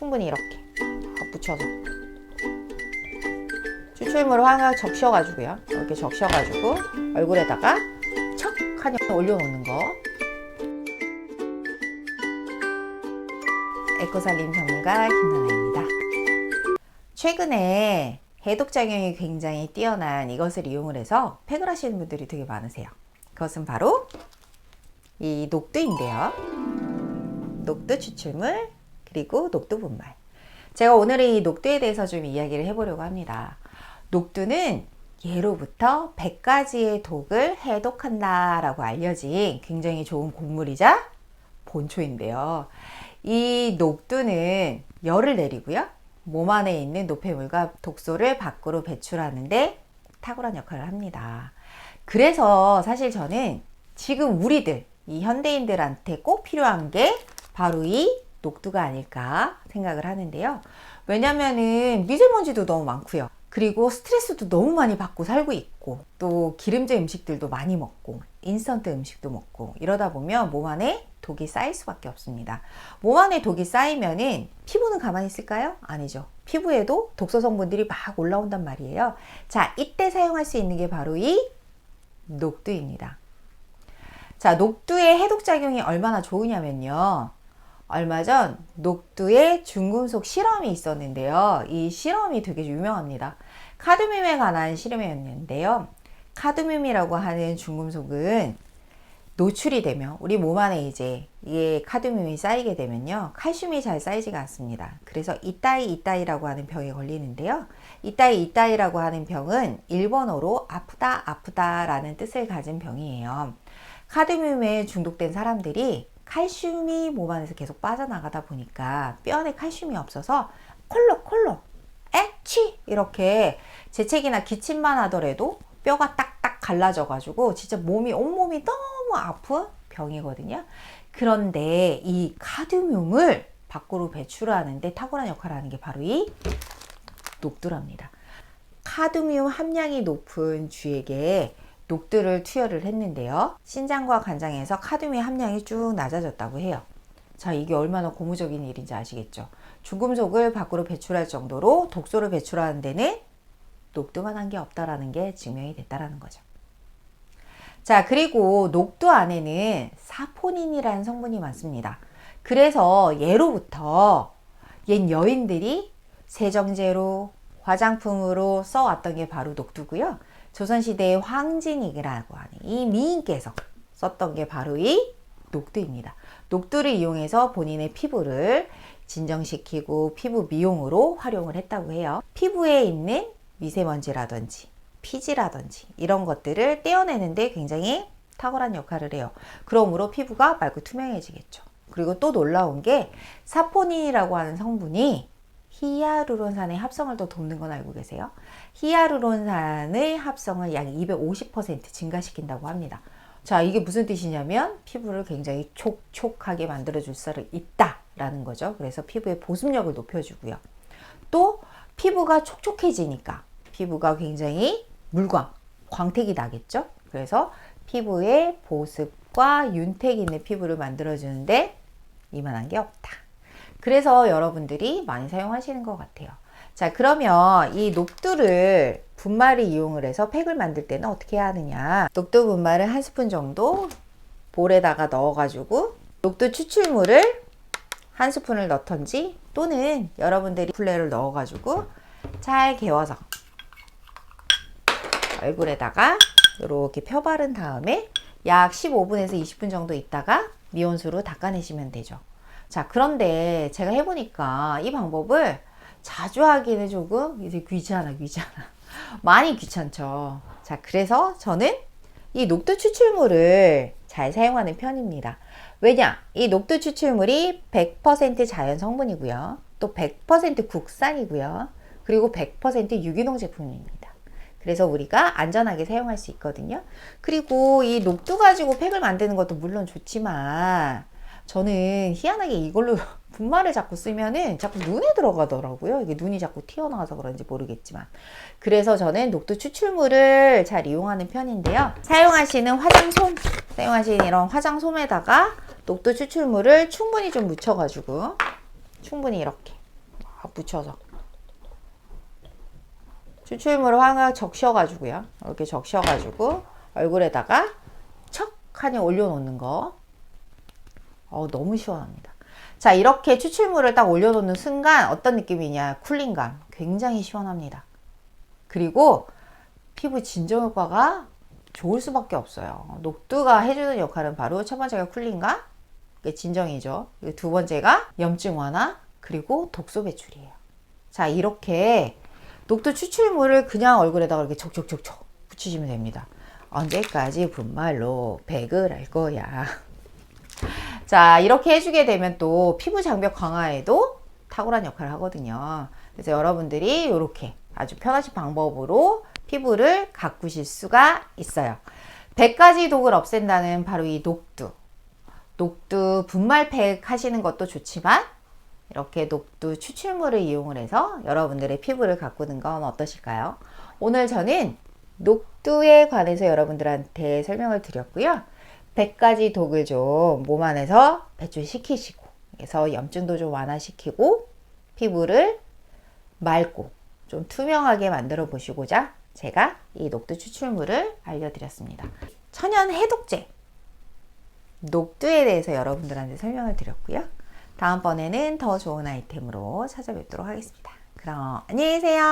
충분히 이렇게 붙여서 추출물을 하나 적셔가지고요. 이렇게 적셔가지고 얼굴에다가 척 하니 올려놓는 거. 에코살림 전문가 김나나입니다. 최근에 해독작용이 굉장히 뛰어난 이것을 이용을 해서 팩을 하시는 분들이 되게 많으세요. 그것은 바로 이 녹두인데요. 녹두 추출물 그리고 녹두 분말. 제가 오늘은 이 녹두에 대해서 좀 이야기를 해보려고 합니다. 녹두는 예로부터 100가지의 독을 해독한다라고 알려진 굉장히 좋은 곡물이자 본초인데요. 이 녹두는 열을 내리고요. 몸 안에 있는 노폐물과 독소를 밖으로 배출하는데 탁월한 역할을 합니다. 그래서 사실 저는 지금 우리들, 이 현대인들한테 꼭 필요한 게 바로 이 녹두가 아닐까 생각을 하는데요. 왜냐면은 미세먼지도 너무 많고요. 그리고 스트레스도 너무 많이 받고 살고 있고 또 기름진 음식들도 많이 먹고 인스턴트 음식도 먹고 이러다 보면 몸 안에 독이 쌓일 수밖에 없습니다. 몸 안에 독이 쌓이면은 피부는 가만히 있을까요? 아니죠. 피부에도 독소 성분들이 막 올라온단 말이에요. 자, 이때 사용할 수 있는 게 바로 이 녹두입니다. 자, 녹두의 해독 작용이 얼마나 좋으냐면요. 얼마 전 녹두의 중금속 실험이 있었는데요. 이 실험이 되게 유명합니다. 카드뮴에 관한 실험이었는데요. 카드뮴이라고 하는 중금속은 노출이 되면 우리 몸 안에 이제 이게 카드뮴이 쌓이게 되면요. 칼슘이 잘 쌓이지가 않습니다. 그래서 이따이 이따이라고 하는 병에 걸리는데요. 이따이 이따이라고 하는 병은 일본어로 아프다 아프다 라는 뜻을 가진 병이에요. 카드뮴에 중독된 사람들이 칼슘이 몸 안에서 계속 빠져나가다 보니까 뼈 안에 칼슘이 없어서 콜록 콜록 에취 이렇게 재채기나 기침만 하더라도 뼈가 딱딱 갈라져 가지고 진짜 몸이 온몸이 너무 아픈 병이거든요. 그런데 이 카드뮴을 밖으로 배출하는데 탁월한 역할을 하는 게 바로 이 녹두랍니다. 카드뮴 함량이 높은 쥐에게 녹두를 투여를 했는데요. 신장과 간장에서 카드뮴 함량이 쭉 낮아졌다고 해요. 자, 이게 얼마나 고무적인 일인지 아시겠죠? 중금속을 밖으로 배출할 정도로 독소를 배출하는 데는 녹두만 한 게 없다라는 게 증명이 됐다라는 거죠. 자, 그리고 녹두 안에는 사포닌이라는 성분이 많습니다. 그래서 예로부터 옛 여인들이 세정제로 화장품으로 써왔던 게 바로 녹두고요. 조선시대의 황진익이라고 하는 이 미인께서 썼던 게 바로 이 녹두입니다. 녹두를 이용해서 본인의 피부를 진정시키고 피부 미용으로 활용을 했다고 해요. 피부에 있는 미세먼지라든지 피지라든지 이런 것들을 떼어내는데 굉장히 탁월한 역할을 해요. 그러므로 피부가 맑고 투명해지겠죠. 그리고 또 놀라운 게 사포닌이라고 하는 성분이 히아루론산의 합성을 또 돕는 건 알고 계세요? 히아루론산의 합성을 약 250% 증가시킨다고 합니다. 자, 이게 무슨 뜻이냐면 피부를 굉장히 촉촉하게 만들어 줄 수 있다라는 거죠. 그래서 피부의 보습력을 높여 주고요. 또 피부가 촉촉해지니까 피부가 굉장히 물광, 광택이 나겠죠. 그래서 피부의 보습과 윤택 있는 피부를 만들어 주는데 이만한 게 없다. 그래서 여러분들이 많이 사용하시는 것 같아요. 자, 그러면 이 녹두를 분말을 이용을 해서 팩을 만들 때는 어떻게 하느냐. 녹두 분말을 한 스푼 정도 볼에다가 넣어 가지고 녹두 추출물을 한 스푼을 넣던지 또는 여러분들이 플레를 넣어 가지고 잘 개워서 얼굴에다가 이렇게 펴 바른 다음에 약 15분에서 20분 정도 있다가 미온수로 닦아내시면 되죠. 자, 그런데 제가 해보니까 이 방법을 자주 하기는 조금 이제 귀찮아, 귀찮아. 많이 귀찮죠. 자, 그래서 저는 이 녹두 추출물을 잘 사용하는 편입니다. 왜냐? 이 녹두 추출물이 100% 자연 성분이고요. 또 100% 국산이고요. 그리고 100% 유기농 제품입니다. 그래서 우리가 안전하게 사용할 수 있거든요. 그리고 이 녹두 가지고 팩을 만드는 것도 물론 좋지만 저는 희한하게 이걸로 분말을 자꾸 쓰면은 자꾸 눈에 들어가더라고요. 이게 눈이 자꾸 튀어나와서 그런지 모르겠지만. 그래서 저는 녹두 추출물을 잘 이용하는 편인데요. 사용하시는 화장솜, 사용하시는 이런 화장솜에다가 녹두 추출물을 충분히 좀 묻혀가지고 충분히 이렇게 묻혀서 추출물을 확 적셔가지고요. 이렇게 적셔가지고 얼굴에다가 척 하니 올려놓는 거. 어, 너무 시원합니다. 자, 이렇게 추출물을 딱 올려놓는 순간 어떤 느낌이냐? 쿨링감. 굉장히 시원합니다. 그리고 피부 진정 효과가 좋을 수밖에 없어요. 녹두가 해주는 역할은 바로 첫 번째가 쿨링감, 진정이죠. 두 번째가 염증 완화, 그리고 독소 배출이에요. 자, 이렇게 녹두 추출물을 그냥 얼굴에다가 이렇게 촉촉촉촉 붙이시면 됩니다. 언제까지 분말로 백을 할 거야. 자, 이렇게 해주게 되면 또 피부 장벽 강화에도 탁월한 역할을 하거든요. 그래서 여러분들이 이렇게 아주 편하신 방법으로 피부를 가꾸실 수가 있어요. 100가지 독을 없앤다는 바로 이 녹두. 녹두 분말팩 하시는 것도 좋지만 이렇게 녹두 추출물을 이용을 해서 여러분들의 피부를 가꾸는 건 어떠실까요? 오늘 저는 녹두에 관해서 여러분들한테 설명을 드렸고요. 100가지 독을 좀 몸 안에서 배출시키시고 그래서 염증도 좀 완화시키고 피부를 맑고 좀 투명하게 만들어 보시고자 제가 이 녹두 추출물을 알려드렸습니다. 천연 해독제 녹두에 대해서 여러분들한테 설명을 드렸고요. 다음번에는 더 좋은 아이템으로 찾아뵙도록 하겠습니다. 그럼 안녕히 계세요.